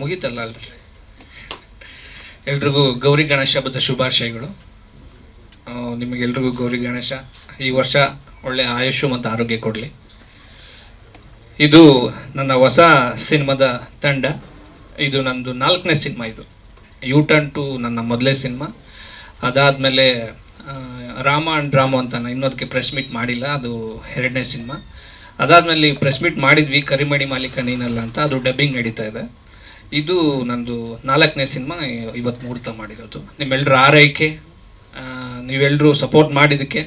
ಮುಗೀತಲ್ಲ ಅಲ್ರಿ ಎಲ್ರಿಗೂ ಗೌರಿ ಗಣೇಶ ಹಬ್ಬದ ಶುಭಾಶಯಗಳು. ನಿಮಗೆಲ್ರಿಗೂ ಗೌರಿ ಗಣೇಶ, ಈ ವರ್ಷ ಒಳ್ಳೆ ಆಯುಷು ಮತ್ತು ಆರೋಗ್ಯ ಕೊಡಲಿ. ಇದು ನನ್ನ ಹೊಸ ಸಿನಿಮಾದ ತಂಡ. ಇದು ನಂದು ನಾಲ್ಕನೇ ಸಿನಿಮಾ ಇದು. ಯು ಟರ್ನ್ ಟು ನನ್ನ ಮೊದಲೇ ಸಿನಿಮಾ. ಅದಾದಮೇಲೆ ರಾಮ ಆ್ಯಂಡ್ ರಾಮು ಅಂತ ನಾನು ಇನ್ನೊಂದಕ್ಕೆ ಪ್ರೆಸ್ ಮೀಟ್ ಮಾಡಿಲ್ಲ, ಅದು ಎರಡನೇ ಸಿನಿಮಾ. ಅದಾದಮೇಲೆ ಪ್ರೆಸ್ ಮೀಟ್ ಮಾಡಿದ್ವಿ ಕರಿಮಣಿ ಮಾಲೀಕ ನೀನಲ್ಲ ಅಂತ, ಅದು ಡಬ್ಬಿಂಗ್ ನಡೀತಾ ಇದೆ. ಇದು ನಂದು ನಾಲ್ಕನೇ ಸಿನಿಮಾ ಇವತ್ತು ಮುಹೂರ್ತ ಮಾಡಿರೋದು. ನಿಮ್ಮೆಲ್ಲರ ಆರೈಕೆ ನೀವೆಲ್ಲರೂ ಸಪೋರ್ಟ್ ಮಾಡಿದ್ದಕ್ಕೆ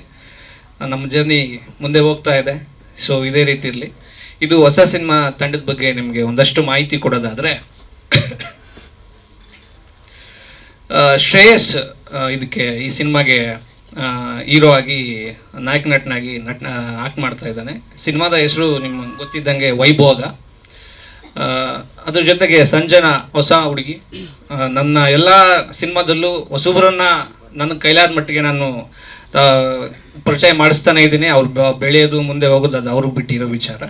ನಮ್ಮ ಜರ್ನಿ ಮುಂದೆ ಹೋಗ್ತಾ ಇದೆ. ಸೊ ಇದೇ ರೀತಿ ಇರಲಿ. ಇದು ಹೊಸ ಸಿನಿಮಾ ತಂಡದ ಬಗ್ಗೆ ನಿಮಗೆ ಒಂದಷ್ಟು ಮಾಹಿತಿ ಕೊಡೋದಾದರೆ ಶ್ರೇಯಸ್ ಇದಕ್ಕೆ ಈ ಸಿನಿಮಾಗೆ ಹೀರೋ ಆಗಿ, ನಾಯಕ ನಟನಾಗಿ ನಟ ಆಕ್ಟ್ ಮಾಡ್ತಾ ಇದ್ದಾನೆ. ಸಿನಿಮಾದ ಹೆಸರು ನಿಮ್ಗೆ ಗೊತ್ತಿದ್ದಂಗೆ ವೈಭೋಗ. ಅದ್ರ ಜೊತೆಗೆ ಸಂಜನಾ ಹೊಸ ಹುಡುಗಿ. ನನ್ನ ಎಲ್ಲ ಸಿನಿಮಾದಲ್ಲೂ ಹೊಸಬ್ರನ್ನ ನನ್ನ ಕೈಲಾದ ಮಟ್ಟಿಗೆ ನಾನು ಪರಿಚಯ ಮಾಡಿಸ್ತಾನೆ ಇದ್ದೀನಿ. ಅವ್ರು ಬೆಳೆಯೋದು ಮುಂದೆ ಹೋಗೋದು ಅದು ಅವ್ರಿಗೆ ಬಿಟ್ಟಿರೋ ವಿಚಾರ.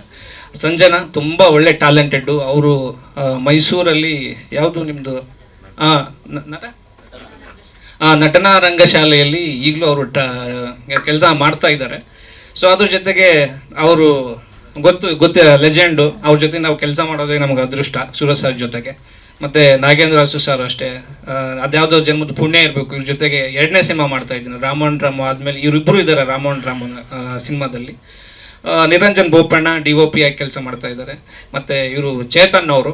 ಸಂಜನಾ ತುಂಬ ಒಳ್ಳೆ ಟ್ಯಾಲೆಂಟೆಡ್ಡು. ಅವರು ಮೈಸೂರಲ್ಲಿ ಯಾವುದು ನಿಮ್ಮದು ನಟ? ಆ, ನಟನಾ ರಂಗಶಾಲೆಯಲ್ಲಿ ಈಗಲೂ ಅವರು ಟ ಕೆಲಸ ಮಾಡ್ತಾ ಇದ್ದಾರೆ. ಸೊ ಅದ್ರ ಜೊತೆಗೆ ಅವರು ಗೊತ್ತು ಗೊತ್ತ ಲೆಜೆಂಡು. ಅವ್ರ ಜೊತೆ ನಾವು ಕೆಲಸ ಮಾಡೋದೇ ನಮ್ಗೆ ಅದೃಷ್ಟ ಸುರಜ್ ಸರ್ ಜೊತೆಗೆ. ಮತ್ತು ನಾಗೇಂದ್ರ ಅಸು ಸರ್ ಅಷ್ಟೇ. ಅದ್ಯಾವುದೋ ಜನ್ಮದ ಪುಣ್ಯ ಇರಬೇಕು, ಇವ್ರ ಜೊತೆಗೆ ಎರಡನೇ ಸಿನಿಮಾ ಮಾಡ್ತಾ ಇದ್ದೀನಿ. ರಾಮನ್ ರಾಮ ಆದಮೇಲೆ ಇವರಿಬ್ಬರು ಇದ್ದಾರೆ ರಾಮನ್ ರಾಮನ್ ಸಿನಿಮಾದಲ್ಲಿ. Niranjan Bopanna, D O P ಆಗಿ ಕೆಲಸ ಮಾಡ್ತಾ ಇದ್ದಾರೆ ಮತ್ತು ಇವರು ಚೇತನ್ ಅವರು.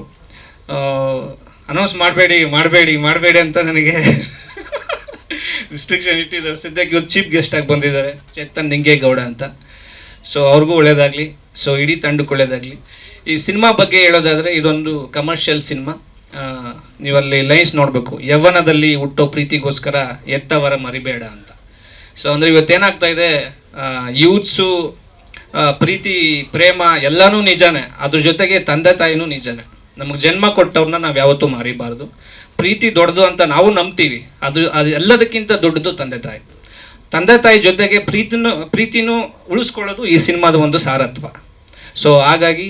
ಅನೌನ್ಸ್ ಮಾಡಬೇಡಿ ಮಾಡಬೇಡಿ ಮಾಡಬೇಡಿ ಅಂತ ನನಗೆ ರಿಸ್ಟ್ರಿಕ್ಷನ್ ಇಟ್ಟಿದ್ದಾರೆ. ಸದ್ಯಕ್ಕೆ ಇವ್ರು ಚೀಫ್ ಗೆಸ್ಟಾಗಿ ಬಂದಿದ್ದಾರೆ, ಚೇತನ್ ನಿಂಗೇಗೌಡ ಅಂತ. ಸೊ ಅವ್ರಿಗೂ ಒಳ್ಳೇದಾಗಲಿ. ಸೊ ಇಡೀ ತಂಡಕ್ಕೆ ಒಳ್ಳೇದಾಗಲಿ ಈ ಸಿನಿಮಾ ಬಗ್ಗೆ ಹೇಳೋದಾದರೆ, ಇದೊಂದು ಕಮರ್ಷಿಯಲ್ ಸಿನಿಮಾ. ನೀವಲ್ಲಿ ಲೈನ್ಸ್ ನೋಡಬೇಕು. ಯವ್ವನದಲ್ಲಿ ಹುಟ್ಟೋ ಪ್ರೀತಿಗೋಸ್ಕರ ಎತ್ತವರ ಮರಿಬೇಡ ಅಂತ. ಸೊ ಅಂದರೆ ಇವತ್ತೇನಾಗ್ತಾ ಇದೆ? ಯೂತ್ಸು ಪ್ರೀತಿ, ಪ್ರೇಮ ಎಲ್ಲನೂ ನಿಜಾನೇ. ಅದ್ರ ಜೊತೆಗೆ ತಂದೆ ತಾಯಿನೂ ನಿಜಾನೇ. ನಮಗೆ ಜನ್ಮ ಕೊಟ್ಟವ್ರನ್ನ ನಾವು ಯಾವತ್ತೂ ಮಾರಿಬಾರ್ದು. ಪ್ರೀತಿ ದೊಡ್ಡದು ಅಂತ ನಾವು ನಂಬ್ತೀವಿ. ಅದು ಅದು ಎಲ್ಲದಕ್ಕಿಂತ ದೊಡ್ಡದು ತಂದೆ ತಾಯಿ. ತಂದೆ ತಾಯಿ ಜೊತೆಗೆ ಪ್ರೀತಿನೂ ಪ್ರೀತಿನೂ ಉಳಿಸ್ಕೊಳ್ಳೋದು ಈ ಸಿನಿಮಾದ ಒಂದು ಸಾರತ್ವ. ಸೊ ಹಾಗಾಗಿ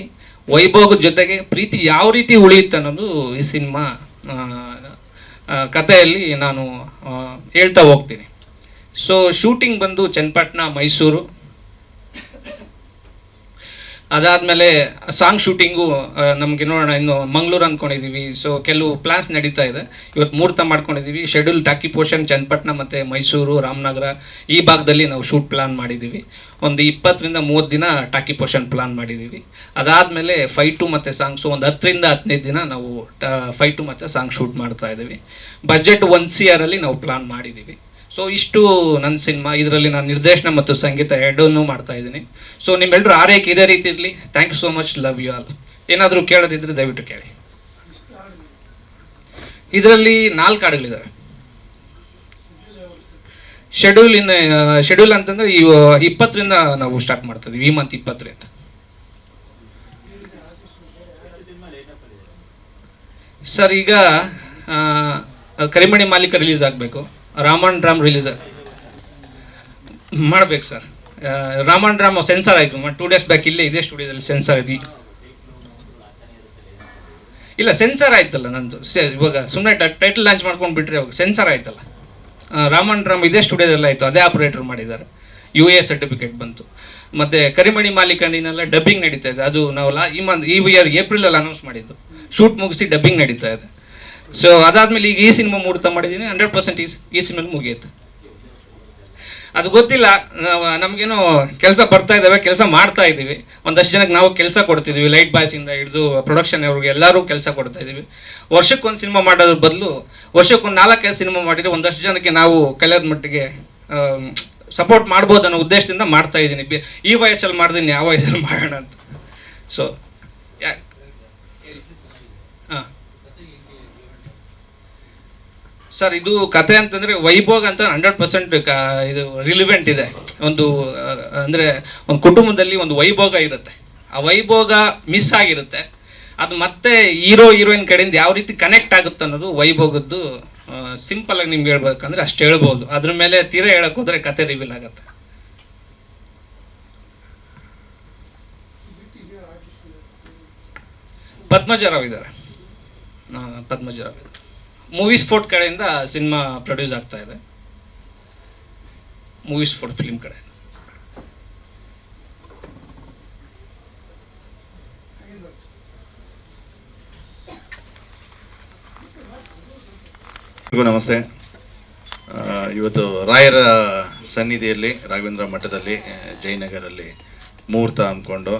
ವೈಭೋಗದ ಜೊತೆಗೆ ಪ್ರೀತಿ ಯಾವ ರೀತಿ ಉಳಿಯುತ್ತೆ ಅನ್ನೋದು ಈ ಸಿನಿಮಾ ಕಥೆಯಲ್ಲಿ ನಾನು ಹೇಳ್ತಾ ಹೋಗ್ತೀನಿ. ಸೊ ಶೂಟಿಂಗ್ ಬಂದು ಚನ್ನಪಟ್ಟಣ, ಮೈಸೂರು. ಅದಾದಮೇಲೆ ಸಾಂಗ್ ಶೂಟಿಂಗು ನಮಗೆ ನೋಡೋಣ, ಇನ್ನು ಮಂಗಳೂರು ಅಂದ್ಕೊಂಡಿದ್ದೀವಿ ಸೊ ಕೆಲವು ಪ್ಲಾನ್ಸ್ ನಡೀತಾ ಇದೆ. ಇವತ್ತು ಮುಹೂರ್ತ ಮಾಡ್ಕೊಂಡಿದ್ದೀವಿ ಶೆಡ್ಯೂಲ್ ಟಾಕಿ ಪೋರ್ಷನ್ ಚನ್ನಪಟ್ಟಣ ಮತ್ತು ಮೈಸೂರು ರಾಮನಗರ ಈ ಭಾಗದಲ್ಲಿ ನಾವು ಶೂಟ್ ಪ್ಲಾನ್ ಮಾಡಿದ್ದೀವಿ ಒಂದು ಇಪ್ಪತ್ತರಿಂದ ಮೂವತ್ತು ದಿನ ಟಾಕಿ ಪೋರ್ಷನ್ ಪ್ಲಾನ್ ಮಾಡಿದ್ದೀವಿ ಅದಾದಮೇಲೆ ಫೈಟು ಮತ್ತು ಸಾಂಗ್ಸು ಒಂದು ಹತ್ತರಿಂದ ಹದಿನೈದು ದಿನ ನಾವು ಫೈಟು ಮತ್ತು ಸಾಂಗ್ ಶೂಟ್ ಮಾಡ್ತಾ ಇದ್ದೀವಿ ಬಜೆಟ್ ಒನ್ ಸಿ ಆರಲ್ಲಿ ನಾವು ಪ್ಲಾನ್ ಮಾಡಿದ್ದೀವಿ ಸೊ ಇಷ್ಟು ನನ್ನ ಸಿನಿಮಾ, ಇದರಲ್ಲಿ ನಾನು ನಿರ್ದೇಶನ ಮತ್ತು ಸಂಗೀತ ಎರಡನ್ನೂ ಮಾಡ್ತಾ ಇದ್ದೀನಿ. ಸೊ ನಿಮ್ಮೆಲ್ಲರೂ ಆರೈಕೆ ಇದೇ ರೀತಿ ಇರಲಿ. Thank you so much love you all ಏನಾದರೂ ಕೇಳೋದಿದ್ರೆ ದಯವಿಟ್ಟು ಕೇಳಿ. ಇದರಲ್ಲಿ ನಾಲ್ಕು ಹಾಡುಗಳಿದ್ದಾವೆ ಶೆಡ್ಯೂಲ್ ಇನ್ ಶೆಡ್ಯೂಲ್ ಅಂತಂದ್ರೆ ಈ ಇಪ್ಪತ್ತರಿಂದ ನಾವು ಸ್ಟಾರ್ಟ್ ಮಾಡ್ತಾ ಇದೀವಿ. ಈ ಮಂತ್ ಇಪ್ಪತ್ತರಿಂದ. ಸರ್, ಈಗ ಕರಿಮಣಿ ಮಾಲೀಕ ರಿಲೀಸ್ ಆಗಬೇಕು. ರಾಮನ್ ರಾಮ್ ರಿಲೀಸ್ ಮಾಡ್ಬೇಕು ಸರ್. ರಾಮನ್ ರಾಮ್ ಸೆನ್ಸರ್ ಆಯಿತು. ಟೂ ಡೇಸ್ ಬ್ಯಾಕ್ ಇಲ್ಲೇ ಇದೇ ಸ್ಟುಡಿಯೋದಲ್ಲಿ ಸೆನ್ಸರ್ ಇದೆ ಇಲ್ಲ ಸೆನ್ಸರ್ ಆಯ್ತಲ್ಲ ನಂದು. ಇವಾಗ ಸುಮ್ಮನೆ ಟೈಟಲ್ ಲಾಂಚ್ ಮಾಡ್ಕೊಂಡು ಬಿಟ್ರೆ ಇವಾಗ ಸೆನ್ಸರ್ ಆಯ್ತಲ್ಲ. ರಾಮನ್ ರಾಮ್ ಇದೇ ಸ್ಟುಡಿಯೋದಲ್ಲಿ ಆಯಿತು. ಅದೇ ಆಪ್ರೇಟರ್ ಮಾಡಿದ್ದಾರೆ. ಯು ಎ ಸರ್ಟಿಫಿಕೇಟ್ ಬಂತು. ಮತ್ತು ಕರಿಮಣಿ ಮಾಲೀಕ ನೀನೆಲ್ಲ ಡಬ್ಬಿಂಗ್ ನಡೀತಾ ಇದೆ. ಅದು ನಾವು ಲಾ, ಈ ಮಂತ್ ಈ ಇಯರ್ ಏಪ್ರಿಲಲ್ಲಿ ಅನೌನ್ಸ್ ಮಾಡಿದ್ದು. ಶೂಟ್ ಮುಗಿಸಿ ಡಬ್ಬಿಂಗ್ ನಡೀತಾ ಇದೆ. ಸೊ ಅದಾದಮೇಲೆ ಈಗ ಈ ಸಿನಿಮಾ ಮುಹೂರ್ತ ಮಾಡಿದ್ದೀನಿ ಹಂಡ್ರೆಡ್ ಪರ್ಸೆಂಟ್ ಈ ಈ ಸಿನಿಮಾ ಮುಗಿಯುತ್ತೆ. ಅದು ಗೊತ್ತಿಲ್ಲ ನಮಗೇನು ಕೆಲಸ ಬರ್ತಾ ಇದ್ದಾವೆ ಕೆಲಸ ಮಾಡ್ತಾ ಇದ್ದೀವಿ. ಒಂದಷ್ಟು ಜನಕ್ಕೆ ನಾವು ಕೆಲಸ ಕೊಡ್ತಿದ್ದೀವಿ ಲೈಟ್ ಬಾಯ್ಸಿಂದ ಹಿಡಿದು ಪ್ರೊಡಕ್ಷನ್ ಅವ್ರಿಗೆ ಎಲ್ಲರೂ ಕೆಲಸ ಕೊಡ್ತಾ ಇದ್ದೀವಿ. ವರ್ಷಕ್ಕೊಂದು ಸಿನಿಮಾ ಮಾಡೋದ್ರ ಬದಲು, ವರ್ಷಕ್ಕೊಂದು ನಾಲ್ಕೈದು ಸಿನಿಮಾ ಮಾಡಿದರೆ ಒಂದಷ್ಟು ಜನಕ್ಕೆ ನಾವು ಕಲಿಯೋದ ಮಟ್ಟಿಗೆ ಸಪೋರ್ಟ್ ಮಾಡ್ಬೋದು ಅನ್ನೋ ಉದ್ದೇಶದಿಂದ ಮಾಡ್ತಾ ಇದ್ದೀನಿ. ಈ ವಯಸ್ಸಲ್ಲಿ ಮಾಡಿದೀನಿ ಯಾವ ವಯಸ್ಸಲ್ಲಿ ಮಾಡೋಣ ಅಂತ. ಸೊ ಹಾಂ ಸರ್ ಇದು ಕತೆ ಅಂತಂದ್ರೆ ವೈಭೋಗ ಅಂತ ಹಂಡ್ರೆಡ್ ಪರ್ಸೆಂಟ್ ಇದು ರಿಲಿವೆಂಟ್ ಇದೆ. ಒಂದು ಅಂದ್ರೆ ಒಂದು ಕುಟುಂಬದಲ್ಲಿ ಒಂದು ವೈಭೋಗ ಇರುತ್ತೆ. ಆ ವೈಭೋಗ ಮಿಸ್ ಆಗಿರುತ್ತೆ. ಅದು ಮತ್ತೆ ಹೀರೋ ಹೀರೋಯಿನ್ ಕಡೆಯಿಂದ ಯಾವ ರೀತಿ ಕನೆಕ್ಟ್ ಆಗುತ್ತೆ ಅನ್ನೋದು ವೈಭೋಗದ್ದು ಸಿಂಪಲ್ ಆಗಿ ನಿಮ್ಗೆ ಹೇಳ್ಬೇಕಂದ್ರೆ ಅಷ್ಟು ಹೇಳ್ಬೋದು. ಅದ್ರ ಮೇಲೆ ತೀರಾ ಹೇಳಕ್ ಹೋದ್ರೆ ಕತೆ ರಿವೀಲ್ ಆಗುತ್ತೆ. ಪದ್ಮಜರಾವ್ ಇದ್ದಾರೆ. ಪದ್ಮಜರಾವ್ ಪದ್ಮಜ ಮೂವಿ ಸ್ಪೋರ್ಟ್ ಕಡೆಯಿಂದ ಸಿನಿಮಾ ಪ್ರೊಡ್ಯೂಸ್ ಆಗ್ತಾ ಇದೆ. ಮೂವಿ ಸ್ಪೋರ್ಟ್ ಫಿಲ್ಮ್ ಕಡೆ. ನಮಸ್ತೆ. ಇವತ್ತು ರಾಯರ ಸನ್ನಿಧಿಯಲ್ಲಿ, ರಾಘವೇಂದ್ರ ಮಠದಲ್ಲಿ ಜಯನಗರಲ್ಲಿ ಮುಹೂರ್ತ ಅಂದ್ಕೊಂಡು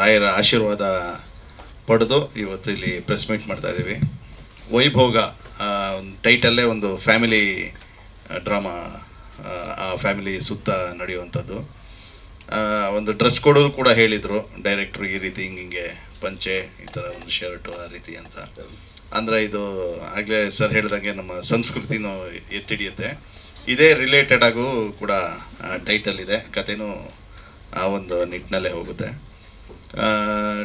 ರಾಯರ ಆಶೀರ್ವಾದ ಪಡೆದು ಇವತ್ತು ಇಲ್ಲಿ ಪ್ರೆಸ್ ಮೀಟ್ ಮಾಡ್ತಾ ಇದ್ದೀವಿ ವೈಭೋಗ ಟೈಟಲ್ಲೇ ಒಂದು ಫ್ಯಾಮಿಲಿ ಡ್ರಾಮಾ, ಆ ಫ್ಯಾಮಿಲಿ ಸುತ್ತ ನಡೆಯುವಂಥದ್ದು. ಒಂದು ಡ್ರೆಸ್ ಕೊಡೋದು ಕೂಡ ಹೇಳಿದರು, ಡೈರೆಕ್ಟ್ರು ಈ ರೀತಿ ಹಿಂಗೆ ಹಿಂಗೆ ಪಂಚೆ, ಈ ಥರ ಒಂದು ಶರ್ಟು, ಆ ರೀತಿ ಅಂತ. ಅಂದರೆ ಇದು ಆಗಲೇ ಸರ್ ಹೇಳಿದಂಗೆ ನಮ್ಮ ಸಂಸ್ಕೃತಿನೂ ಎತ್ತಿಡಿಯುತ್ತೆ. ಇದೇ ರಿಲೇಟೆಡ್ ಆಗು ಕೂಡ ಟೈಟಲ್ ಇದೆ. ಕಥೆನೂ ಆ ಒಂದು ನಿಟ್ಟಿನಲ್ಲೇ ಹೋಗುತ್ತೆ.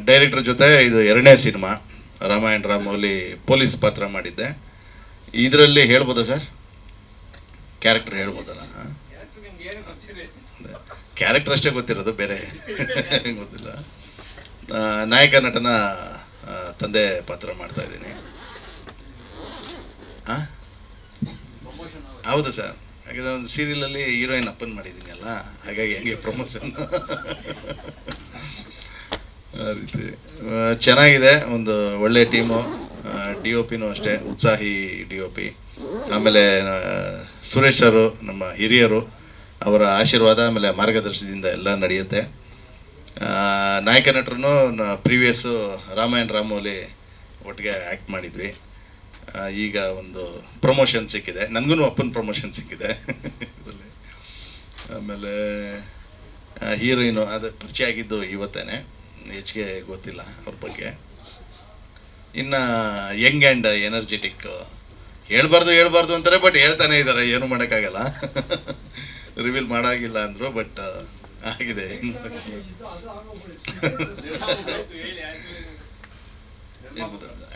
ಡೈರೆಕ್ಟ್ರ್ ಜೊತೆ ಇದು ಎರಡನೇ ಸಿನಿಮಾ, ರಾಮಾಯಣ ರಾಮೋಲಿ ಪೊಲೀಸ್ ಪಾತ್ರ ಮಾಡಿದ್ದೆ. ಇದರಲ್ಲಿ ಹೇಳ್ಬೋದಾ ಸರ್? ಕ್ಯಾರೆಕ್ಟರ್ ಹೇಳ್ಬೋದಲ್ಲ ಕ್ಯಾರೆಕ್ಟರ್ ಅಷ್ಟೇ ಗೊತ್ತಿರೋದು, ಬೇರೆ ಗೊತ್ತಿಲ್ಲ. ನಾಯಕ ನಟನ ತಂದೆ ಪಾತ್ರ ಮಾಡ್ತಾ ಇದ್ದೀನಿ? ಹೌದು ಸರ್. ಹಾಗಾದ್ರೆ ಒಂದು ಸೀರಿಯಲಲ್ಲಿ ಹೀರೋಯಿನ್ ಅಪ್ಪನ್ ಮಾಡಿದ್ದೀನಿ ಅಲ್ಲ? ಹಾಗಾಗಿ ಹೆಂಗೆ ಪ್ರಮೋಷನ್ ಆ ರೀತಿ. ಚೆನ್ನಾಗಿದೆ, ಒಂದು ಒಳ್ಳೆ ಟೀಮು ಡಿ ಒ ಪಿನೂ ಅಷ್ಟೇ, ಉತ್ಸಾಹಿ ಡಿ ಒ ಪಿ ಆಮೇಲೆ ಸುರೇಶ್ ಅವರು, ನಮ್ಮ ಹಿರಿಯರು, ಅವರ ಆಶೀರ್ವಾದ, ಆಮೇಲೆ ಮಾರ್ಗದರ್ಶನದಿಂದ ಎಲ್ಲ ನಡೆಯುತ್ತೆ. ನಾಯಕ ನಟರು ಪ್ರೀವಿಯಸ್ಸು ರಾಮಾಯಣ ರಾಮೋಲಿ ಒಟ್ಟಿಗೆ ಆ್ಯಕ್ಟ್ ಮಾಡಿದ್ವಿ. ಈಗ ಒಂದು ಪ್ರಮೋಷನ್ ಸಿಕ್ಕಿದೆ. ನನಗೂ ಅಪ್ಪನ ಪ್ರಮೋಷನ್ ಸಿಕ್ಕಿದೆ. ಆಮೇಲೆ ಹೀರೋಯಿನು ಅದು ಪರಿಚಯ ಆಗಿದ್ದು ಇವತ್ತೇನೆ. ಹೆಚ್ಚಿಗೆ ಗೊತ್ತಿಲ್ಲ ಅವ್ರ ಬಗ್ಗೆ. ಇನ್ನು ಯಂಗ್ ಆ್ಯಂಡ್ ಎನರ್ಜೆಟಿಕ್ ಹೇಳ್ಬಾರ್ದು ಹೇಳ್ಬಾರ್ದು ಅಂತಾರೆ ಬಟ್ ಹೇಳ್ತಾನೆ ಇದ್ದಾರೆ ಏನು ಮಾಡೋಕ್ಕಾಗಲ್ಲ. ರಿವೀಲ್ ಮಾಡಾಗಿಲ್ಲ ಅಂದರು ಬಟ್ ಆಗಿದೆ.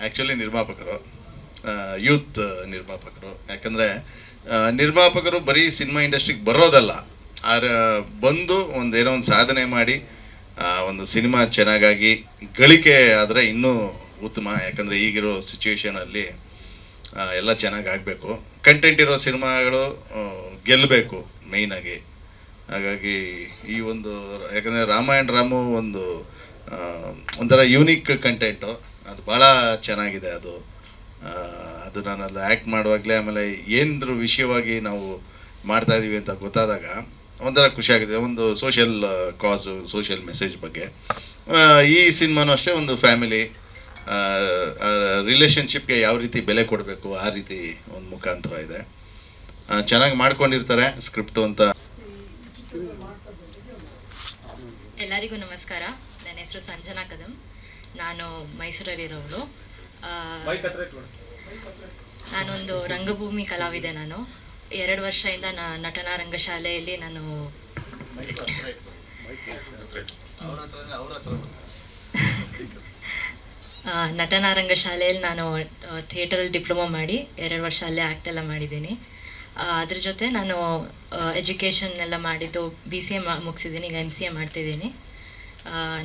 ಆ್ಯಕ್ಚುಲಿ ನಿರ್ಮಾಪಕರು ಯೂತ್ ನಿರ್ಮಾಪಕರು. ಯಾಕಂದರೆ ನಿರ್ಮಾಪಕರು ಬರೀ ಸಿನಿಮಾ ಇಂಡಸ್ಟ್ರಿಗೆ ಬರೋದಲ್ಲ. ಆರ, ಬಂದು ಒಂದು ಏನೋ ಒಂದು ಸಾಧನೆ ಮಾಡಿ ಒಂದು ಸಿನಿಮಾ ಚೆನ್ನಾಗಾಗಿ ಗಳಿಕೆ ಆದರೆ ಇನ್ನೂ ಉತ್ತಮ. ಯಾಕಂದರೆ ಈಗಿರೋ ಸಿಚುವೇಶನಲ್ಲಿ ಎಲ್ಲ ಚೆನ್ನಾಗಿ ಆಗಬೇಕು. ಕಂಟೆಂಟ್ ಇರೋ ಸಿನಿಮಾಗಳು ಗೆಲ್ಲಬೇಕು ಮೇಯ್ನಾಗಿ ಹಾಗಾಗಿ ಈ ಒಂದು, ಯಾಕಂದರೆ ರಾಮಾಯಣ ರಾಮು ಒಂದು ಒಂಥರ ಯೂನಿಕ್ ಕಂಟೆಂಟು ಅದು ಭಾಳ ಚೆನ್ನಾಗಿದೆ ಅದು. ಅದು ನಾನು ಅಲ್ಲಿ ಆ್ಯಕ್ಟ್ ಮಾಡುವಾಗಲೇ ಆಮೇಲೆ ಏನಾದ್ರು ವಿಷಯವಾಗಿ ನಾವು ಮಾಡ್ತಾ ಇದ್ದೀವಿ ಅಂತ ಗೊತ್ತಾದಾಗ ಒಂಥರ ಖುಷಿಯಾಗಿದೆ ಒಂದು ಸೋಷಿಯಲ್ ಕಾಸು ಸೋಷಿಯಲ್ ಮೆಸೇಜ್ ಬಗ್ಗೆ. ಈ ಸಿನಿಮಾನು ಅಷ್ಟೇ, ಒಂದು ಫ್ಯಾಮಿಲಿ ರಿಲೇಷನ್ಶಿಪ್ಗೆ ಯಾವ ರೀತಿ ಬೆಲೆ ಕೊಡಬೇಕು ಆ ರೀತಿ ಒಂದು ಮುಖಾಂತರ ಇದೆ. ಚೆನ್ನಾಗಿ ಮಾಡ್ಕೊಂಡಿರ್ತಾರೆ ಸ್ಕ್ರಿಪ್ಟು ಅಂತ. ಎಲ್ಲರಿಗೂ ನಮಸ್ಕಾರ. ನನ್ನ ಹೆಸರು ಸಂಜನಾ ಕದಂ. ನಾನು ಮೈಸೂರಲ್ಲಿರೋವಳು. ಆ, ನಾನೊಂದು ರಂಗಭೂಮಿ ಕಲಾವಿದೆ ನಾನು. ಎರಡು ವರ್ಷದಿಂದ ನಾ ನಟನಾ ರಂಗಶಾಲೆಯಲ್ಲಿ ನಾನು ಆ, ಶಾಲೆಯಲ್ಲಿ ನಾನು ಥಿಯೇಟರಲ್ಲಿ ಡಿಪ್ಲೊಮಾ ಮಾಡಿ ಎರಡು ವರ್ಷ ಅಲ್ಲೇ ಆ್ಯಕ್ಟ್ ಎಲ್ಲ ಮಾಡಿದ್ದೀನಿ. ಅದ್ರ ಜೊತೆ ನಾನು ಎಜುಕೇಷನ್ ಎಲ್ಲ ಮಾಡಿದ್ದು ಬಿ ಸಿ ಎ ಮುಗಿಸಿದ್ದೀನಿ ಈಗ ಎಂ ಸಿ ಎ ಮಾಡ್ತಿದ್ದೀನಿ.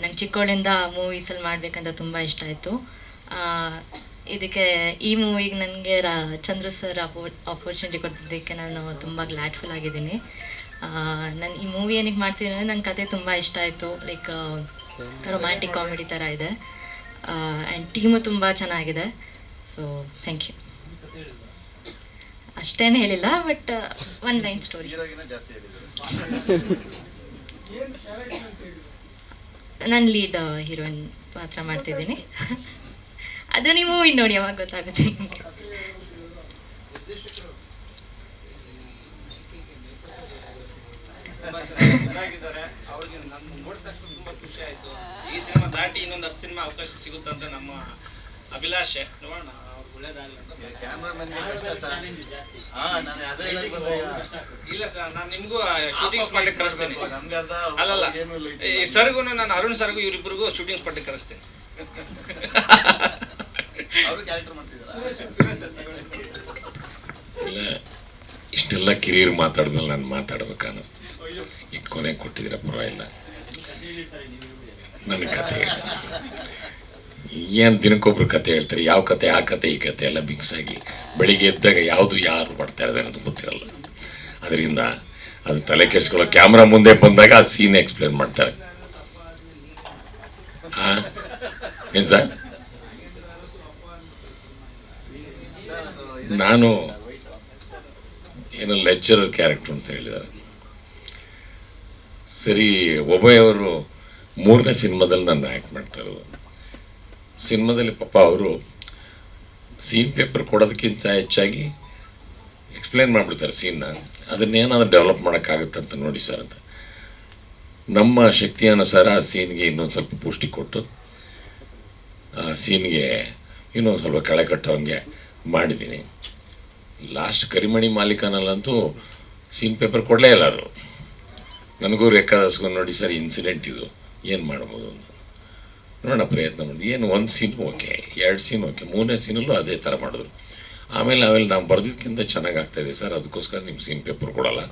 ನಂಗೆ ಚಿಕ್ಕವಳಿಂದ ಮೂವೀಸಲ್ಲಿ ಮಾಡಬೇಕಂತ ತುಂಬ ಇಷ್ಟ ಆಯಿತು. ಇದಕ್ಕೆ ಈ ಮೂವಿಗೆ ನನಗೆ ರಾ ಚಂದ್ರ ಸರ್ ಅಪೋ ಅಪೋರ್ಚುನಿಟಿ ಕೊಟ್ಟಿದ್ದಕ್ಕೆ ನಾನು ತುಂಬ ಗ್ಲ್ಯಾಡ್ಫುಲ್ ಆಗಿದ್ದೀನಿ. ನಾನು ಈ ಮೂವಿ ಏನಕ್ಕೆ ಮಾಡ್ತೀನಿ ಅಂದರೆ ನನ್ನ ಕತೆ ತುಂಬ ಇಷ್ಟ ಆಯಿತು. ಲೈಕ್ ರೊಮ್ಯಾಂಟಿಕ್ ಕಾಮಿಡಿ ಥರ ಇದೆ. ಆ್ಯಂಡ್ ಟೀಮು ತುಂಬ ಚೆನ್ನಾಗಿದೆ. ಸೊ ಥ್ಯಾಂಕ್ ಯು ಅಷ್ಟೇನು ಹೇಳಿಲ್ಲ ಬಟ್ ಒನ್ ಲೈನ್ ಸ್ಟೋರಿ ನಾನು ಲೀಡ್ ಹೀರೋಯಿನ್ ಪಾತ್ರ ಮಾಡ್ತಿದ್ದೀನಿ. ಅದು ನೀವು ಮೂವಿ ನೋಡಿ, ಯಾವಾಗ ಗೊತ್ತಾಗುತ್ತೆ ಅವ್ರಿಗೆ ನೋಡಿದ ತಕ್ಷಣ ತುಂಬಾ ಖುಷಿ ಆಯ್ತು. ದಾಟಿ ಇನ್ನೊಂದು ಹತ್ತು ಸಿನಿಮಾ ಅವಕಾಶ ಸಿಗುತ್ತಂತ ನಮ್ಮ ಅಭಿಲಾಷೆ. ನೋಡೋಣ ಅವ್ರಿಗೆ ಒಳ್ಳೇದಾಗಲಿ ಅಂತ. ಇಲ್ಲ ಸರ್ ನಾನು ನಿಮಗೂ ಶೂಟಿಂಗ್ ಸ್ಪಾಟಿಗೆ ಕರೆಸ್ತೇನೆ. ಅಲ್ಲಲ್ಲ ಈ ಸರ್ಗು ನಾನು ಅರುಣ್ ಸರ್ಗು ಇವರಿಬ್ಬರಿಗೂ ಶೂಟಿಂಗ್ ಸ್ಪಾಟಿಗೆ ಕರೆಸ್ತೇನೆ. ಇಲ್ಲ ಇಷ್ಟೆಲ್ಲ ಕಿರಿಯರು ಮಾತಾಡಿದ್ಮೇಲೆ ನಾನು ಮಾತಾಡ್ಬೇಕಾನು ಈಗ ಕೊನೆ ಕೊಟ್ಟಿದ್ದೀರ ಪರವಾಗಿಲ್ಲ. ನನ್ನ ಕತೆ ಏನು ದಿನಕ್ಕೊಬ್ರು ಕತೆ ಹೇಳ್ತಾರೆ, ಯಾವ ಕತೆ, ಆ ಕತೆ, ಈ ಕತೆ ಎಲ್ಲ ಮಿಕ್ಸ್ ಆಗಿ ಬೆಳಿಗ್ಗೆ ಎದ್ದಾಗ ಯಾವುದು ಯಾರು ಮಾಡ್ತಾ ಇದ್ದಾರೆ ಅಂತ ಗೊತ್ತಿರಲ್ಲ. ಅದರಿಂದ ಅದು ತಲೆ ಕೆಡಿಸ್ಕೊಳ್ಳೋ ಕ್ಯಾಮ್ರಾ ಮುಂದೆ ಬಂದಾಗ ಆ ಸೀನ್ ಎಕ್ಸ್ಪ್ಲೇನ್ ಮಾಡ್ತಾರೆ. ಹಾಂ ಏನು ಸರ್? ನಾನು ಏನೋ ಲೆಕ್ಚರರ್ ಕ್ಯಾರೆಕ್ಟರ್ ಅಂತ ಹೇಳಿದ್ದಾರೆ. ಸರಿ ಒಬ್ಬಯವರು ಮೂರನೇ ಸಿನಿಮಾದಲ್ಲಿ ನಾನು ಆ್ಯಕ್ಟ್ ಮಾಡ್ತಾ ಇರೋದು. ಸಿನಿಮಾದಲ್ಲಿ ಪಾಪ ಅವರು ಸೀನ್ ಪೇಪರ್ ಕೊಡೋದಕ್ಕಿಂತ ಹೆಚ್ಚಾಗಿ ಎಕ್ಸ್ಪ್ಲೇನ್ ಮಾಡಿಬಿಡ್ತಾರೆ ಸೀನ್ನ ಅದನ್ನೇನಾದ್ರು ಡೆವಲಪ್ ಮಾಡೋಕ್ಕಾಗುತ್ತೆ ಅಂತ ನೋಡಿ ಸರ್ ಅಂತ. ನಮ್ಮ ಶಕ್ತಿ ಅನುಸಾರ ಆ ಸೀನ್ಗೆ ಇನ್ನೊಂದು ಸ್ವಲ್ಪ ಪುಷ್ಟಿ ಕೊಟ್ಟು, ಆ ಸೀನ್ಗೆ ಇನ್ನೊಂದು ಸ್ವಲ್ಪ ಕಳೆ ಕಟ್ಟೋಂಗೆ ಮಾಡಿದ್ದೀನಿ. ಲಾಸ್ಟ್ ಕರಿಮಣಿ ಮಾಲೀಕನಲ್ಲಂತೂ ಸೀನ್ ಪೇಪರ್ ಕೊಡಲೇ ಇಲ್ಲ ಅವರು. ನನಗೂ ರೇಖಾದಾಸ್ಗೂ ನೋಡಿ ಸರ್ ಇನ್ಸಿಡೆಂಟ್ ಇದು. ಏನು ಮಾಡ್ಬೋದು ಅಂತ. ನೋಡೋಣ ಪ್ರಯತ್ನ ಮಾಡಿ. ಏನು ಒಂದು ಸೀನ್ ಓಕೆ ಎರಡು ಸೀನ್ ಓಕೆ ಮೂರನೇ ಸೀನಲ್ಲೂ ಅದೇ ಥರ ಮಾಡಿದ್ರು. ಆಮೇಲೆ ಆಮೇಲೆ ನಾವು ಬರೆದಿದ್ದಕ್ಕಿಂತ ಚೆನ್ನಾಗಿ ಆಗ್ತಾಯಿದೆ ಸರ್, ಅದಕ್ಕೋಸ್ಕರ ನಿಮ್ಮ ಸೀನ್ ಪೇಪರ್ ಕೊಡೋಲ್ಲ.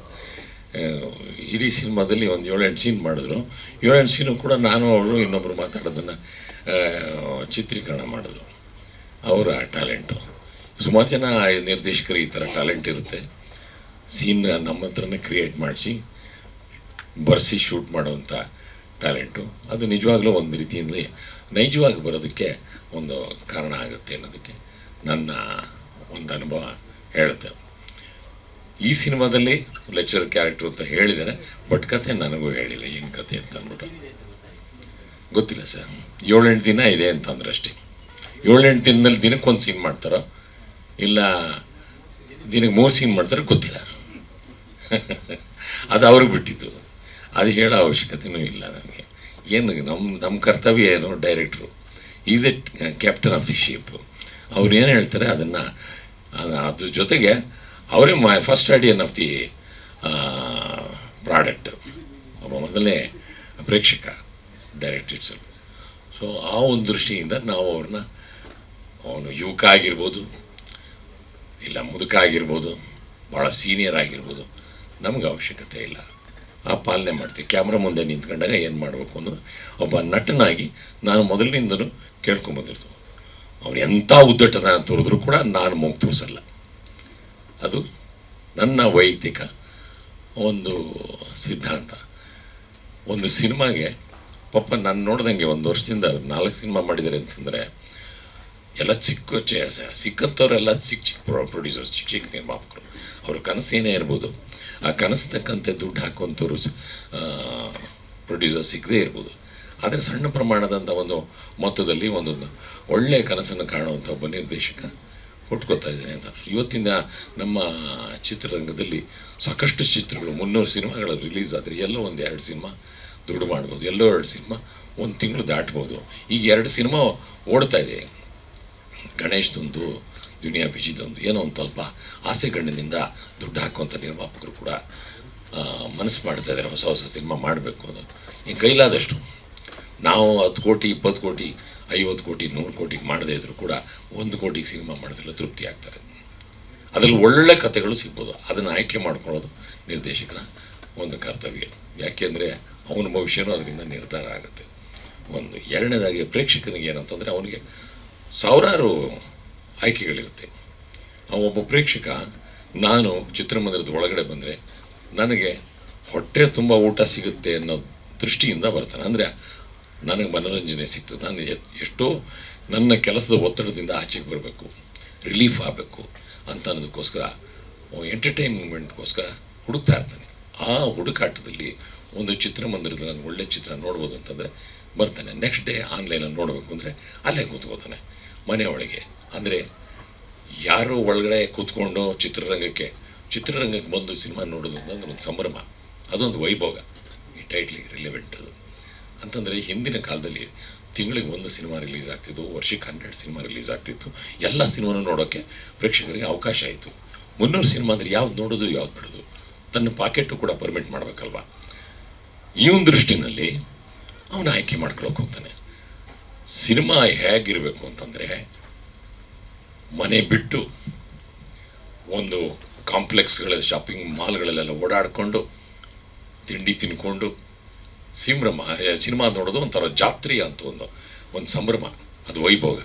ಇಡೀ ಸಿನಿಮಾದಲ್ಲಿ ಒಂದು ಏಳೆಂಟು ಸೀನ್ ಮಾಡಿದ್ರು. ಏಳೆಂಟು ಸೀನು ಕೂಡ ನಾನು, ಅವರು ಇನ್ನೊಬ್ಬರು ಮಾತಾಡೋದನ್ನು ಚಿತ್ರೀಕರಣ ಮಾಡಿದ್ರು. ಅವರ ಟ್ಯಾಲೆಂಟು ಸುಮಾರು ಜನ ನಿರ್ದೇಶಕರು ಈ ಥರ ಟ್ಯಾಲೆಂಟ್ ಇರುತ್ತೆ. ಸೀನ್ ನಮ್ಮ ಹತ್ರನೇ ಕ್ರಿಯೇಟ್ ಮಾಡಿಸಿ, ಬರೆಸಿ ಶೂಟ್ ಮಾಡುವಂಥ ಟ್ಯಾಲೆಂಟು ಅದು ನಿಜವಾಗ್ಲೂ ಒಂದು ರೀತಿಯಲ್ಲಿ ನೈಜವಾಗಿ ಬರೋದಕ್ಕೆ ಒಂದು ಕಾರಣ ಆಗುತ್ತೆ ಅನ್ನೋದಕ್ಕೆ ನನ್ನ ಒಂದು ಅನುಭವ ಹೇಳುತ್ತೆ. ಈ ಸಿನಿಮಾದಲ್ಲಿ ಲೆಕ್ಚರ್ ಕ್ಯಾರೆಕ್ಟರ್ ಅಂತ ಹೇಳಿದ್ದಾರೆ, ಬಟ್ ಕತೆ ನನಗೂ ಹೇಳಿಲ್ಲ, ಏನು ಕತೆ ಅಂತ ಅಂದ್ಬಿಟ್ಟು. ಗೊತ್ತಿಲ್ಲ ಸರ್. ಏಳೆಂಟು ದಿನ ಇದೆ ಅಂತಂದ್ರೆ ಅಷ್ಟೇ. ಏಳೆಂಟು ದಿನದಲ್ಲಿ ದಿನಕ್ಕೊಂದು ಸೀನ್ ಮಾಡ್ತಾರೋ, ಇಲ್ಲ ದಿನಕ್ಕೆ ಮೂರು ಸೀನ್ ಮಾಡ್ತಾರೋ ಗೊತ್ತಿಲ್ಲ. ಅದು ಅವ್ರಿಗೆ ಬಿಟ್ಟಿದ್ದು ಅದು ಹೇಳೋ ಅವಶ್ಯಕತೆಯೂ ಇಲ್ಲ ನನಗೆ ಏನು ನಮ್ಮ ನಮ್ಮ ಕರ್ತವ್ಯ ಏನು director? Is a captain of the ship ಅವ್ರು ಏನು ಹೇಳ್ತಾರೆ ಅದನ್ನು ಅದ್ರ ಜೊತೆಗೆ ಅವರೇ my first audience of the product ಒಬ್ಬ ಮೊದಲನೇ ಪ್ರೇಕ್ಷಕ ಡೈರೆಕ್ಟ್ ಇಟ್ಸ್ ಸೊ ಆ ಒಂದು ದೃಷ್ಟಿಯಿಂದ ನಾವು ಅವ್ರನ್ನ, ಅವನು ಯುವಕ ಆಗಿರ್ಬೋದು, ಇಲ್ಲ ಮುದುಕ ಆಗಿರ್ಬೋದು ಭಾಳ ಸೀನಿಯರ್ ಆಗಿರ್ಬೋದು, ನಮಗೆ ಅವಶ್ಯಕತೆ ಇಲ್ಲ. ಆ ಪಾಲನೆ ಮಾಡ್ತೀವಿ. ಕ್ಯಾಮ್ರಾ ಮುಂದೆ ನಿಂತ್ಕೊಂಡಾಗ ಏನು ಮಾಡಬೇಕು ಅನ್ನೋದು ಒಬ್ಬ ನಟನಾಗಿ ನಾನು ಮೊದಲಿನಿಂದಲೂ ಕೇಳ್ಕೊಂಬಂದಿರ್ತು ಅವ್ರು ಎಂಥ ಉದ್ದಟನ ತೋರಿದ್ರು ಕೂಡ ನಾನು ಮೂಗು ತೋರಿಸಲ್ಲ. ಅದು ನನ್ನ ವೈಯಕ್ತಿಕ ಒಂದು ಸಿದ್ಧಾಂತ. ಒಂದು ಸಿನಿಮಾಗೆ ಪಾಪ ನಾನು ನೋಡ್ದಂಗೆ ಒಂದು ವರ್ಷದಿಂದ ನಾಲ್ಕು ಸಿನಿಮಾ ಮಾಡಿದ್ದಾರೆ ಅಂತಂದರೆ, ಎಲ್ಲ ಚಿಕ್ಕ ಸಿಕ್ಕಂಥವ್ರೆಲ್ಲ ಚಿಕ್ಕ ಚಿಕ್ಕ ಪ್ರೊ ಪ್ರೊಡ್ಯೂಸರ್ಸ್ ಚಿಕ್ಕ ಚಿಕ್ಕ ನಿರ್ಮಾಪಕರು. ಅವ್ರ ಕನಸೇನೇ ಇರ್ಬೋದು ಆ ಕನಸು ತಕ್ಕಂತೆ ದುಡ್ಡು ಹಾಕುವಂಥವ್ರು ಪ್ರೊಡ್ಯೂಸರ್ ಸಿಗದೇ ಇರ್ಬೋದು. ಆದರೆ ಸಣ್ಣ ಪ್ರಮಾಣದಂಥ ಒಂದು ಮೊತ್ತದಲ್ಲಿ ಒಂದು ಒಳ್ಳೆಯ ಕನಸನ್ನು ಕಾಣುವಂಥ ಒಬ್ಬ ನಿರ್ದೇಶಕ ಹುಟ್ಕೋತಾ ಇದ್ದಾನೆ ಅಂತ. ಇವತ್ತಿನ ನಮ್ಮ ಚಿತ್ರರಂಗದಲ್ಲಿ ಸಾಕಷ್ಟು ಚಿತ್ರಗಳು, ಮುನ್ನೂರು ಸಿನಿಮಾಗಳು ರಿಲೀಸ್ ಆದರೆ ಎಲ್ಲೋ ಒಂದು ಎರಡು ಸಿನಿಮಾ ದುಡ್ಡು ಮಾಡ್ಬೋದು, ಎಲ್ಲೋ ಎರಡು ಸಿನಿಮಾ ಒಂದು ತಿಂಗಳು ದಾಟ್ಬೋದು. ಈಗ ಎರಡು ಸಿನಿಮಾ ಓಡ್ತಾ ಇದೆ. ಗಣೇಶ್ದೊಂದು ದುನಿಯಾ ಬಿಜಿದೊಂದು ಏನೋ ಒಂದು ಸ್ವಲ್ಪ ಆಸೆ ಗಣ್ಣಿನಿಂದ ದುಡ್ಡು ಹಾಕುವಂಥ ನಿರ್ಮಾಪಕರು ಕೂಡ ಮನಸ್ಸು ಮಾಡ್ತಾ ಇದ್ದಾರೆ ಹೊಸ ಹೊಸ ಸಿನಿಮಾ ಮಾಡಬೇಕು ಅನ್ನೋದು. ಈ ಕೈಲಾದಷ್ಟು ನಾವು ಹತ್ತು ಕೋಟಿ, ಇಪ್ಪತ್ತು ಕೋಟಿ, ಐವತ್ತು ಕೋಟಿ, ನೂರು ಕೋಟಿಗೆ ಮಾಡದೇ ಇದ್ದರೂ ಕೂಡ ಒಂದು ಕೋಟಿಗೆ ಸಿನಿಮಾ ಮಾಡಿದ್ರೆ ತೃಪ್ತಿ ಆಗ್ತಾರೆ. ಅದರಲ್ಲಿ ಒಳ್ಳೆ ಕಥೆಗಳು ಸಿಗ್ಬೋದು. ಅದನ್ನು ಆಯ್ಕೆ ಮಾಡ್ಕೊಳ್ಳೋದು ನಿರ್ದೇಶಕನ ಒಂದು ಕರ್ತವ್ಯ. ಯಾಕೆಂದರೆ ಅವನ ಭವಿಷ್ಯನೂ ಅದರಿಂದ ನಿರ್ಧಾರ ಆಗುತ್ತೆ. ಒಂದು ಎರಡನೇದಾಗಿ ಪ್ರೇಕ್ಷಕನಿಗೆ ಏನಂತಂದರೆ ಅವನಿಗೆ ಸಾವಿರಾರು ಆಯ್ಕೆಗಳಿರುತ್ತೆ. ಒಬ್ಬ ಪ್ರೇಕ್ಷಕ, ನಾನು ಚಿತ್ರಮಂದಿರದ ಒಳಗಡೆ ಬಂದರೆ ನನಗೆ ಹೊಟ್ಟೆ ತುಂಬ ಊಟ ಸಿಗುತ್ತೆ ಅನ್ನೋ ದೃಷ್ಟಿಯಿಂದ ಬರ್ತಾನೆ. ಅಂದರೆ ನನಗೆ ಮನೋರಂಜನೆ ಸಿಗ್ತದೆ ನಾನು ಎಷ್ಟೋ ನನ್ನ ಕೆಲಸದ ಒತ್ತಡದಿಂದ ಆಚೆಗೆ ಬರಬೇಕು ರಿಲೀಫ್ ಆಗಬೇಕು ಅಂತ ಅನ್ನೋದಕ್ಕೋಸ್ಕರ ಎಂಟರ್ಟೈನ್ಮೆಂಟ್ಗೋಸ್ಕರ ಹುಡುಕ್ತಾ ಇರ್ತಾನೆ. ಆ ಹುಡುಕಾಟದಲ್ಲಿ ಒಂದು ಚಿತ್ರಮಂದಿರದ ನಾನು ಒಳ್ಳೆ ಚಿತ್ರ ನೋಡ್ಬೋದು ಅಂತಂದರೆ ಬರ್ತಾನೆ. ನೆಕ್ಸ್ಟ್ ಡೇ ಆನ್ಲೈನಲ್ಲಿ ನೋಡಬೇಕು ಅಂದರೆ ಅಲ್ಲೇ ಕೂತ್ಕೋತಾನೆ. ಮನೆ ಒಳಗೆ ಅಂದರೆ ಯಾರು ಒಳಗಡೆ ಕೂತ್ಕೊಂಡು ಚಿತ್ರರಂಗಕ್ಕೆ ಚಿತ್ರರಂಗಕ್ಕೆ ಬಂದು ಸಿನಿಮಾ ನೋಡೋದು ಅಂತಂದ್ರೆ ಒಂದು ಸಂಭ್ರಮ. ಅದೊಂದು ವೈಭೋಗ. ಈ ಟೈಟ್ಲಿಗೆ ರಿಲೆವೆಂಟ್ ಅದು. ಅಂತಂದರೆ ಹಿಂದಿನ ಕಾಲದಲ್ಲಿ ತಿಂಗಳಿಗೆ ಒಂದು ಸಿನಿಮಾ ರಿಲೀಸ್ ಆಗ್ತಿತ್ತು, ವರ್ಷಕ್ಕೆ ಹನ್ನೆರಡು ಸಿನಿಮಾ ರಿಲೀಸ್ ಆಗ್ತಿತ್ತು. ಎಲ್ಲ ಸಿನಿಮಾನು ನೋಡೋಕ್ಕೆ ಪ್ರೇಕ್ಷಕರಿಗೆ ಅವಕಾಶ ಆಯಿತು. ಮುನ್ನೂರು ಸಿನಿಮಾ ಅಂದರೆ ಯಾವ್ದು ನೋಡೋದು, ಯಾವ್ದು ಬಿಡೋದು? ತನ್ನ ಪಾಕೆಟು ಕೂಡ ಪರ್ಮಿಟ್ ಮಾಡಬೇಕಲ್ವಾ? ಈ ಒಂದು ದೃಷ್ಟಿನಲ್ಲಿ ಅವನು ಆಯ್ಕೆ ಮಾಡ್ಕೊಳಕ್ಕೆ ಹೋಗ್ತಾನೆ. ಸಿನಿಮಾ ಹೇಗಿರಬೇಕು ಅಂತಂದರೆ, ಮನೆ ಬಿಟ್ಟು ಒಂದು ಕಾಂಪ್ಲೆಕ್ಸ್ಗಳ ಶಾಪಿಂಗ್ ಮಾಲ್ಗಳಲ್ಲೆಲ್ಲ ಓಡಾಡಿಕೊಂಡು, ತಿಂಡಿ ತಿನ್ಕೊಂಡು ಸಿಂಭ್ರಮ ಸಿನಿಮಾ ನೋಡೋದು ಒಂಥರ ಜಾತ್ರೆ ಅಂತ ಒಂದು ಒಂದು ಸಂಭ್ರಮ, ಅದು ವೈಭೋಗ.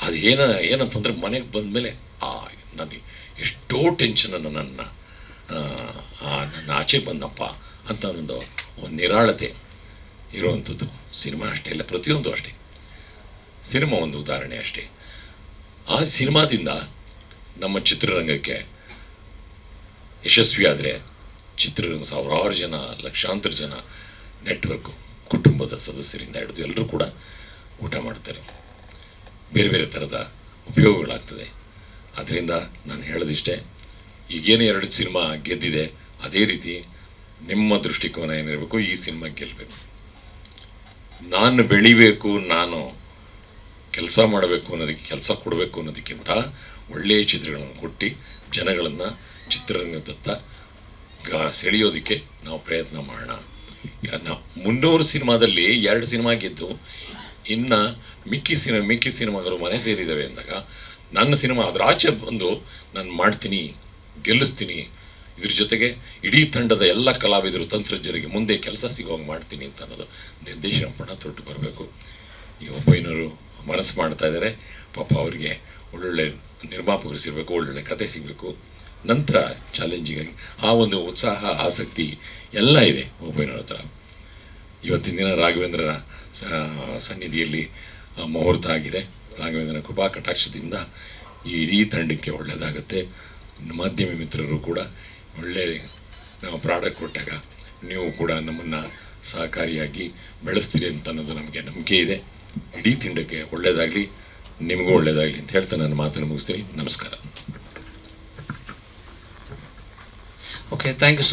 ಅದು ಏನ, ಏನಂತಂದ್ರೆ ಮನೆಗೆ ಬಂದಮೇಲೆ, ಆ, ನನಗೆ ಎಷ್ಟೋ ಟೆನ್ಷನನ್ನು ನನ್ನ ನನ್ನ ಆಚೆ ಬಂದಪ್ಪ ಅಂತ ಒಂದು ನಿರಾಳತೆ. ಇರುವಂಥದ್ದು ಸಿನಿಮಾ ಅಷ್ಟೇ ಇಲ್ಲ, ಪ್ರತಿಯೊಂದು ಅಷ್ಟೇ. ಸಿನಿಮಾ ಒಂದು ಉದಾಹರಣೆ ಅಷ್ಟೇ. ಆ ಸಿನಿಮಾದಿಂದ ನಮ್ಮ ಚಿತ್ರರಂಗಕ್ಕೆ ಯಶಸ್ವಿ ಆದರೆ ಚಿತ್ರರಂಗ ಸಾವಿರಾರು ಜನ, ಲಕ್ಷಾಂತರ ಜನ ನೆಟ್ವರ್ಕ್ ಕುಟುಂಬದ ಸದಸ್ಯರಿಂದ ಹಿಡಿದು ಎಲ್ಲರೂ ಕೂಡ ಊಟ ಮಾಡ್ತಾರೆ ಬೇರೆ ಬೇರೆ ಥರದ ಉಪಯೋಗಗಳಾಗ್ತದೆ. ಅದರಿಂದ ನಾನು ಹೇಳೋದಿಷ್ಟೇ, ಈಗೇನು ಎರಡು ಸಿನಿಮಾ ಗೆದ್ದಿದೆ, ಅದೇ ರೀತಿ ನಿಮ್ಮ ದೃಷ್ಟಿಕೋನ ಏನಿರಬೇಕು ಈ ಸಿನಿಮಾ ಗೆಲ್ಲಬೇಕು ನಾನು ಬೆಳಿಬೇಕು, ನಾನು ಕೆಲಸ ಮಾಡಬೇಕು ಅನ್ನೋದಕ್ಕೆ, ಕೆಲಸ ಕೊಡಬೇಕು ಅನ್ನೋದಕ್ಕಿಂತ ಒಳ್ಳೆಯ ಚಿತ್ರಗಳನ್ನು ಕೊಟ್ಟು ಜನಗಳನ್ನು ಚಿತ್ರರಂಗದತ್ತ ಗ ಸೆಳೆಯೋದಕ್ಕೆ ನಾವು ಪ್ರಯತ್ನ ಮಾಡೋಣ. ನಾವು ಮುನ್ನೂರು ಸಿನಿಮಾದಲ್ಲಿ ಎರಡು ಸಿನಿಮಾ ಗೆದ್ದು ಇನ್ನು ಮಿಕ್ಕಿ ಸಿನಿಮಾ ಮಿಕ್ಕಿ ಸಿನಿಮಾಗಳು ಮನೆ ಸೇರಿದ್ದಾವೆ ಅಂದಾಗ, ನನ್ನ ಸಿನಿಮಾ ಅದರ ಆಚೆ ಬಂದು ನಾನು ಮಾಡ್ತೀನಿ, ಗೆಲ್ಲಿಸ್ತೀನಿ ಇದ್ರ ಜೊತೆಗೆ ಇಡೀ ತಂಡದ ಎಲ್ಲ ಕಲಾವಿದರು, ತಂತ್ರಜ್ಞರಿಗೆ ಮುಂದೆ ಕೆಲಸ ಸಿಗೋಂಗೆ ಮಾಡ್ತೀನಿ ಅಂತ ಅನ್ನೋದು ನಿರ್ದೇಶನ ಪಣ ತೊಟ್ಟು ಬರಬೇಕು. ಈ ಒಬ್ಬೈನವರು ಮನಸ್ಸು ಮಾಡ್ತಾ ಇದ್ದಾರೆ ಪಾಪ ಅವರಿಗೆ ಒಳ್ಳೊಳ್ಳೆ ನಿರ್ಮಾಪಕರು ಸಿಗಬೇಕು, ಒಳ್ಳೊಳ್ಳೆ ಕತೆ ಸಿಗಬೇಕು. ನಂತರ ಚಾಲೆಂಜಿಗಾಗಿ ಆ ಒಂದು ಉತ್ಸಾಹ, ಆಸಕ್ತಿ ಎಲ್ಲ ಇದೆ ಒಬ್ಬೈನವ್ರ ಹತ್ರ. ಇವತ್ತಿನ ದಿನ ರಾಘವೇಂದ್ರನ ಸನ್ನಿಧಿಯಲ್ಲಿ ಮುಹೂರ್ತ ಆಗಿದೆ. ರಾಘವೇಂದ್ರನ ಕೃಪಾ ಕಟಾಕ್ಷದಿಂದ ಈ ಇಡೀ ತಂಡಕ್ಕೆ ಒಳ್ಳೆಯದಾಗುತ್ತೆ ಮಾಧ್ಯಮ ಮಿತ್ರರು ಕೂಡ ಒಳ್ಳೆ, ನಾವು ಪ್ರಾಡಕ್ಟ್ ಕೊಟ್ಟಾಗ ನೀವು ಕೂಡ ನಮ್ಮನ್ನು ಸಹಕಾರಿಯಾಗಿ ಬೆಳೆಸ್ತೀರಿ ಅಂತ ಅನ್ನೋದು ನಮಗೆ ನಂಬಿಕೆ ಇದೆ. ಇಡೀ ತಿಂಡಕ್ಕೆ ಒಳ್ಳೆಯದಾಗಲಿ ನಿಮಗೂ ಒಳ್ಳೆಯದಾಗಲಿ ಅಂತ ಹೇಳ್ತಾ ನನ್ನ ಮಾತನ್ನು ಮುಗಿಸ್ತೀನಿ. ನಮಸ್ಕಾರ. Okay thank you so